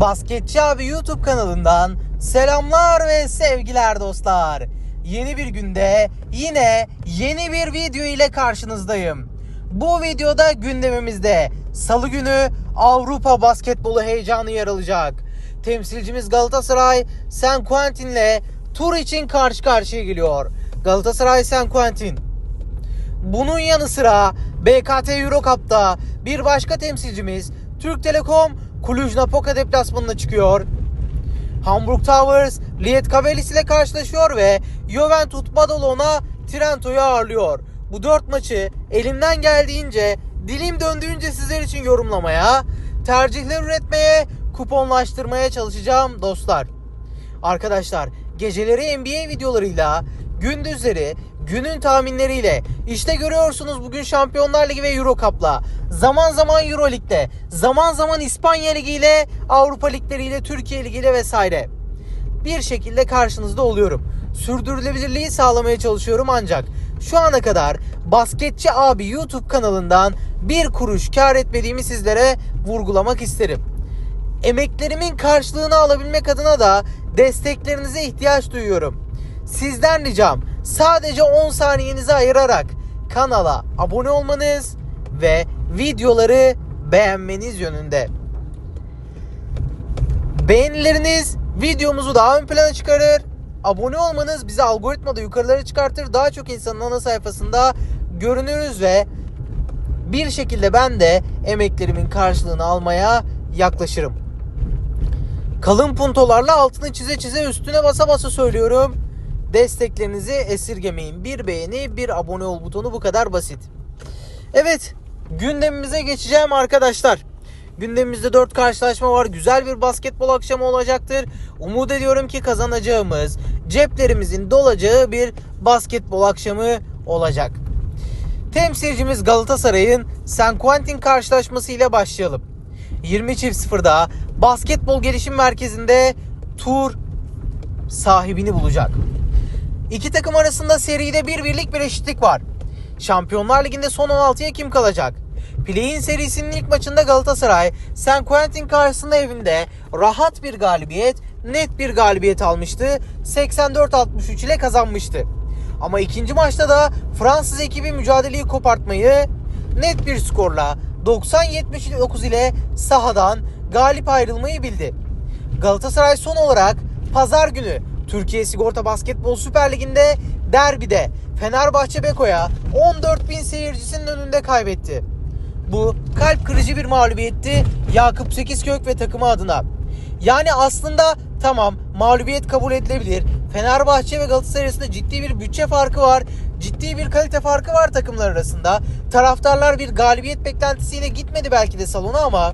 Basketçi abi YouTube kanalından selamlar ve sevgiler dostlar. Yeni bir günde yine yeni bir video ile karşınızdayım. Bu videoda gündemimizde salı günü Avrupa basketbolu heyecanı yer alacak. Temsilcimiz Galatasaray San Quentin'le tur için karşı karşıya geliyor. Galatasaray San Quentin bunun yanı sıra BKT Euro Cup'ta bir başka temsilcimiz Türk Telekom Cluj-Napoca deplasmanına çıkıyor. Hamburg Towers Lietkabelis ile karşılaşıyor ve Juventus Badalona Trento'yu ağırlıyor. Bu dört maçı elimden geldiğince, dilim döndüğünce sizler için yorumlamaya, tercihler üretmeye, kuponlaştırmaya çalışacağım dostlar. Arkadaşlar geceleri NBA videolarıyla, gündüzleri günün tahminleriyle işte görüyorsunuz bugün Şampiyonlar Ligi ve Euro Cup'la zaman zaman Euro Lig'de zaman zaman İspanya Ligi ile Avrupa Ligleriyle Türkiye Ligi ile vesaire bir şekilde karşınızda oluyorum. Sürdürülebilirliği sağlamaya çalışıyorum ancak şu ana kadar Basketçi Abi YouTube kanalından bir kuruş kar etmediğimi sizlere vurgulamak isterim emeklerimin karşılığını alabilmek adına da desteklerinize ihtiyaç duyuyorum. Sizden ricam sadece 10 saniyenizi ayırarak kanala abone olmanız ve videoları beğenmeniz yönünde. Beğenileriniz videomuzu daha ön plana çıkarır. Abone olmanız bizi algoritmada yukarılara çıkartır. Daha çok insanın ana sayfasında görünürüz ve bir şekilde ben de emeklerimin karşılığını almaya yaklaşırım. Kalın puntolarla altını çize çize üstüne basa basa söylüyorum. Desteklerinizi esirgemeyin. Bir beğeni, bir abone ol butonu bu kadar basit. Evet, gündemimize geçeceğim arkadaşlar. Gündemimizde 4 karşılaşma var. Güzel bir basketbol akşamı olacaktır. Umut ediyorum ki kazanacağımız, ceplerimizin dolacağı bir basketbol akşamı olacak. Temsilcimiz Galatasaray'ın San Quentin karşılaşması ile başlayalım. 20 çift sıfırda basketbol gelişim merkezinde tur sahibini bulacak. İki takım arasında seride bir birlik bir eşitlik var. Şampiyonlar Ligi'nde son 16'ya kim kalacak? Play-in serisinin ilk maçında Galatasaray San Quentin karşısında evinde rahat bir galibiyet, net bir galibiyet almıştı. 84-63 ile kazanmıştı. Ama ikinci maçta da Fransız ekibi mücadeleyi kopartmayı net bir skorla 90-79 ile sahadan galip ayrılmayı bildi. Galatasaray son olarak pazar günü Türkiye Sigorta Basketbol Süper Ligi'nde derbide Fenerbahçe Beko'ya 14 bin seyircisinin önünde kaybetti. Bu kalp kırıcı bir mağlubiyetti Yakup Sekizkök ve takımı adına. Yani aslında tamam mağlubiyet kabul edilebilir. Fenerbahçe ve Galatasaray arasında ciddi bir bütçe farkı var. Ciddi bir kalite farkı var takımlar arasında. Taraftarlar bir galibiyet beklentisiyle gitmedi belki de salona ama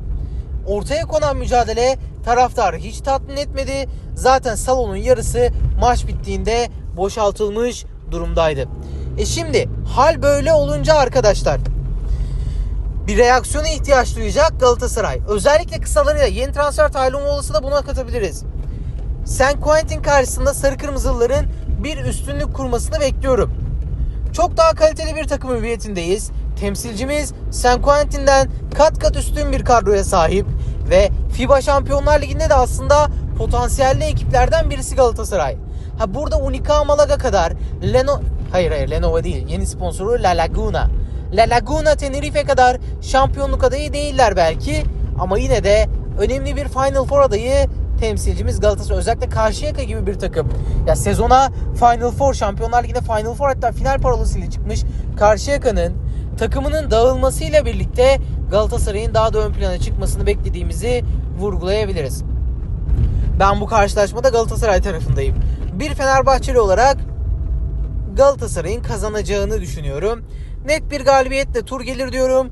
ortaya konan mücadele taraftarı hiç tatmin etmedi. Zaten salonun yarısı maç bittiğinde boşaltılmış durumdaydı. E şimdi hal böyle olunca arkadaşlar bir reaksiyona ihtiyaç duyacak Galatasaray. Özellikle kısalarıyla yeni transfer tahlil olası da buna katabiliriz. San Quentin karşısında sarı kırmızılıların bir üstünlük kurmasını bekliyorum. Çok daha kaliteli bir takım hüviyetindeyiz. Temsilcimiz San Quentin'den kat kat üstün bir kadroya sahip ve FIBA Şampiyonlar Ligi'nde de aslında potansiyelli ekiplerden birisi Galatasaray. Ha burada Unica Malaga kadar Leno hayır hayır Lenovo değil. Yeni sponsoru La Laguna. La Laguna Tenerife kadar şampiyonluk adayı değiller belki ama yine de önemli bir Final Four adayı temsilcimiz Galatasaray. Özellikle Karşıyaka gibi bir takım. Ya sezona Final Four, Şampiyonlar Ligi'nde Final Four hatta final parolasıyla çıkmış Karşıyaka'nın takımının dağılmasıyla birlikte Galatasaray'ın daha da ön plana çıkmasını beklediğimizi vurgulayabiliriz. Ben bu karşılaşmada Galatasaray tarafındayım. Bir Fenerbahçeli olarak Galatasaray'ın kazanacağını düşünüyorum. Net bir galibiyetle tur gelir diyorum.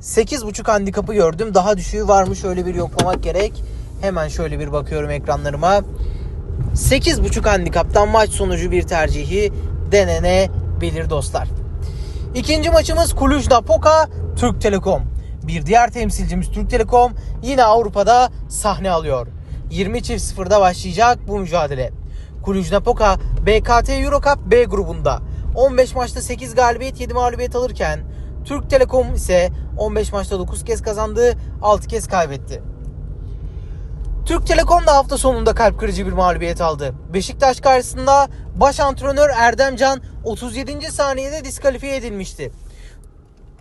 8.5 handikapı gördüm. Daha düşüğü var mı şöyle bir yoklamak gerek. Hemen şöyle bir bakıyorum ekranlarıma. 8.5 handikaptan maç sonucu bir tercihi denenebilir dostlar. İkinci maçımız Cluj-Napoca Türk Telekom. Bir diğer temsilcimiz Türk Telekom yine Avrupa'da sahne alıyor. 20 çift sıfırda başlayacak bu mücadele. Cluj-Napoca BKT Euro Cup B grubunda 15 maçta 8 galibiyet 7 mağlubiyet alırken Türk Telekom ise 15 maçta 9 kez kazandı 6 kez kaybetti. Türk Telekom da hafta sonunda kalp kırıcı bir mağlubiyet aldı. Beşiktaş karşısında baş antrenör Erdem Can 37. saniyede diskalifiye edilmişti.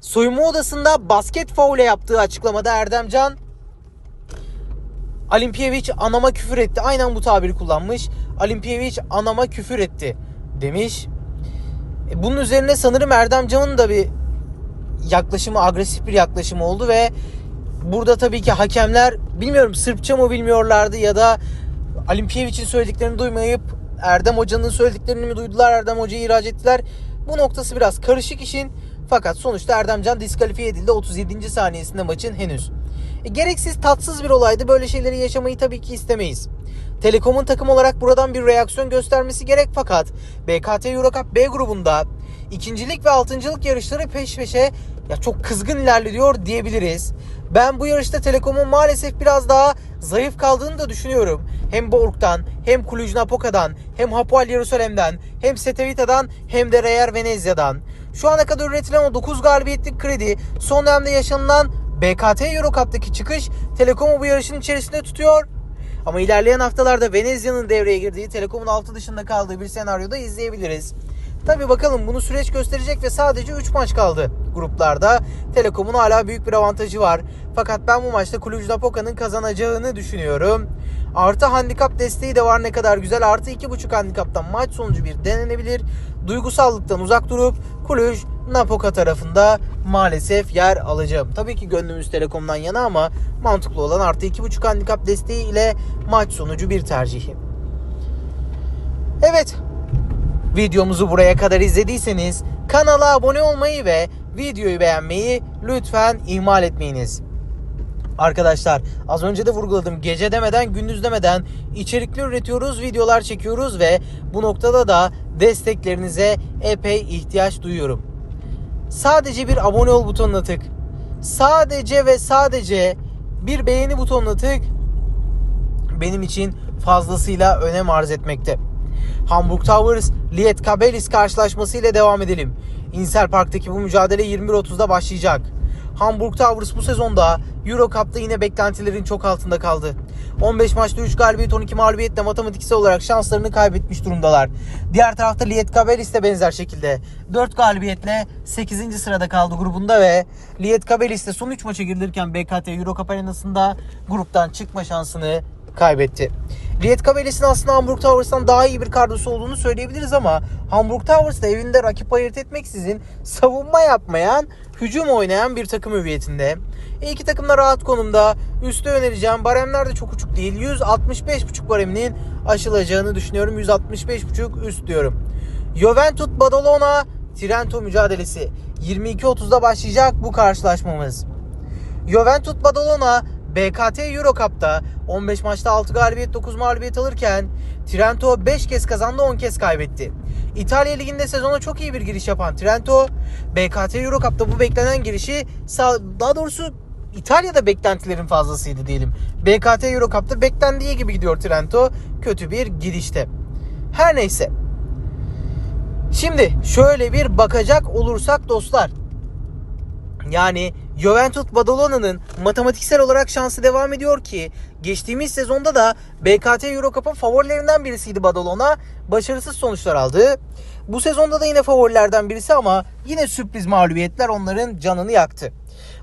Soyunma odasında basket faule yaptığı açıklamada Erdem Can Alimpiyeviç anama küfür etti. Aynen bu tabiri kullanmış. Alimpiyeviç anama küfür etti demiş. E, Bunun üzerine sanırım Erdem Can'ın da bir yaklaşımı agresif bir yaklaşım oldu ve burada tabii ki hakemler bilmiyorum Sırpça mı bilmiyorlardı ya da Alimpiyeviç'in söylediklerini duymayıp Erdem Hoca'nın söylediklerini mi duydular Erdem Hoca'yı ihraç ettiler. Bu noktası biraz karışık işin fakat sonuçta Erdem Can diskalifiye edildi 37. saniyesinde maçın henüz. Gereksiz tatsız bir olaydı böyle şeyleri yaşamayı tabii ki istemeyiz. Telekom'un takım olarak buradan bir reaksiyon göstermesi gerek fakat BKT Eurocup B grubunda ikincilik ve altıncılık yarışları peş peşe ya çok kızgın ilerliyor diyebiliriz. Ben bu yarışta Telekom'un maalesef biraz daha zayıf kaldığını da düşünüyorum. Hem Borg'dan, hem Cluj-Napoca'dan, hem Hapoel Yerusalem'den, hem Setevita'dan, hem de Reyer Venezia'dan. Şu ana kadar üretilen o 9 galibiyetlik kredi, son dönemde yaşanılan BKT Eurocup'taki çıkış Telekom'u bu yarışın içerisinde tutuyor. Ama ilerleyen haftalarda Venezia'nın devreye girdiği, Telekom'un altı dışında kaldığı bir senaryoda izleyebiliriz. Tabi bakalım bunu süreç gösterecek ve sadece 3 maç kaldı gruplarda. Telekom'un hala büyük bir avantajı var. Fakat ben bu maçta Cluj-Napoca'nın kazanacağını düşünüyorum. Artı handikap desteği de var ne kadar güzel. Artı 2.5 handikaptan maç sonucu bir denenebilir. Duygusallıktan uzak durup Cluj Napoca tarafında maalesef yer alacağım. Tabii ki gönlümüz Telekom'dan yana ama mantıklı olan artı 2.5 handikap desteği ile maç sonucu bir tercihim. Evet. Videomuzu buraya kadar izlediyseniz kanala abone olmayı ve videoyu beğenmeyi lütfen ihmal etmeyiniz. Arkadaşlar az önce de vurguladım gece demeden gündüz demeden içerikli üretiyoruz videolar çekiyoruz ve bu noktada da desteklerinize epey ihtiyaç duyuyorum. Sadece bir abone ol butonuna tık. Sadece ve sadece bir beğeni butonuna tık benim için fazlasıyla önem arz etmekte. Hamburg Towers Liet Kabelis karşılaşması ile devam edelim. Insel Park'taki bu mücadele 21.30'da başlayacak. Hamburg Towers bu sezonda Euro Cup'ta yine beklentilerin çok altında kaldı. 15 maçta 3 galibiyet 12 mağlubiyetle matematiksel olarak şanslarını kaybetmiş durumdalar. Diğer tarafta Liet Kabelis de benzer şekilde 4 galibiyetle 8. sırada kaldı grubunda ve Liet Kabelis de son 3 maça girilirken BKT Euro Cup arenasında gruptan çıkma şansını kaybetti. Liet Kabelis'in aslında Hamburg Towers'tan daha iyi bir kadrosu olduğunu söyleyebiliriz ama Hamburg Towers da evinde rakip ayırt etmeksizin savunma yapmayan, hücum oynayan bir takım hüviyetinde. E iki takım da rahat konumda. Üste önereceğim. Baremler de çok uçuk değil. 165.5 bareminin aşılacağını düşünüyorum. 165.5 üst diyorum. Juventus Badalona Trento mücadelesi. 22.30'da başlayacak bu karşılaşmamız. Juventus Badalona BKT Euro Cup'ta 15 maçta 6 galibiyet 9 mağlubiyet alırken Trento 5 kez kazandı 10 kez kaybetti. İtalya Ligi'nde sezona çok iyi bir giriş yapan Trento BKT Euro bu beklenen girişi daha doğrusu İtalya'da beklentilerin fazlasıydı diyelim. BKT Euro beklendiği gibi gidiyor Trento. Kötü bir girişte. Her neyse. Şimdi şöyle bir bakacak olursak dostlar. Yani Juventus Badalona'nın matematiksel olarak şansı devam ediyor ki geçtiğimiz sezonda da BKT Eurocup'ın favorilerinden birisiydi Badalona. Başarısız sonuçlar aldı. Bu sezonda da yine favorilerden birisi ama yine sürpriz mağlubiyetler onların canını yaktı.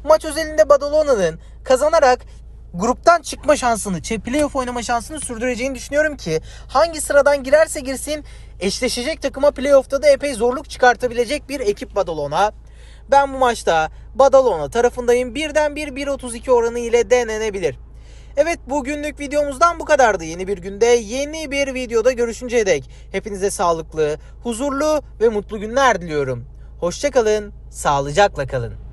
Maç özelinde Badalona'nın kazanarak gruptan çıkma şansını, playoff oynama şansını sürdüreceğini düşünüyorum ki hangi sıradan girerse girsin eşleşecek takıma playoff'ta da epey zorluk çıkartabilecek bir ekip Badalona. Ben bu maçta Badalona tarafındayım. Birden bir 1.32 oranı ile denenebilir. Evet bugünlük videomuzdan bu kadardı. Yeni bir günde yeni bir videoda görüşünceye dek hepinize sağlıklı, huzurlu ve mutlu günler diliyorum. Hoşçakalın, sağlıcakla kalın.